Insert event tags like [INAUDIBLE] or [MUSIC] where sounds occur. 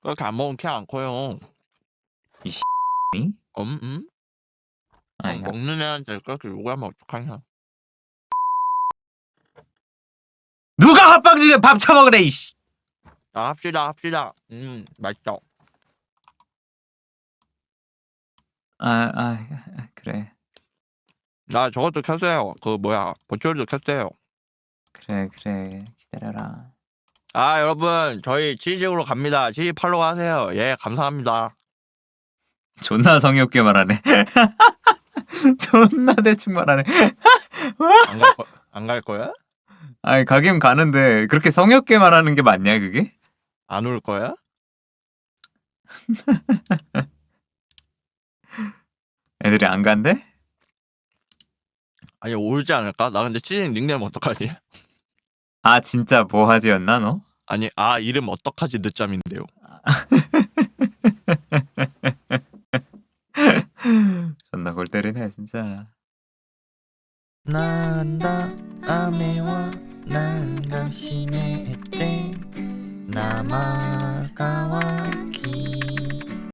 그렇게 안 먹으면 키 안 커요. 이 음, 음? 아니 먹는 애한테 그렇게 요구하면 어떡하냐. 누가 합방중에 밥 처먹으래 이씨 자, 합시다, 합시다. 음, 맛있다. 아, 아, 아, 그래 나 저것도 켰어요. 그 뭐야, 버추얼도 켰어요. 그래 그래 기다려라 아, 여러분, 저희 치즈으로 갑니다. 치즈 팔로우 하세요. 예, 감사합니다. 존나 성의 없게 말하네 [LAUGHS] 존나 대충 말하네 안 갈 거, 안갈 거야? 아니 가긴 가는데 그렇게 성의 없게 말하는 게 맞냐 그게? 안 올 거야? [LAUGHS] 애들이 안 간대? 아니, 오지 않을까? 나 근데 치즈 닉네임 어떡하지? 아 진짜 뭐하지였나 너? 아니 아 이름 어떡하지 늦잠인데요. [LAUGHS] 존나 골 때리네 진짜. 난다 아메와 난다 심해 때 남아가와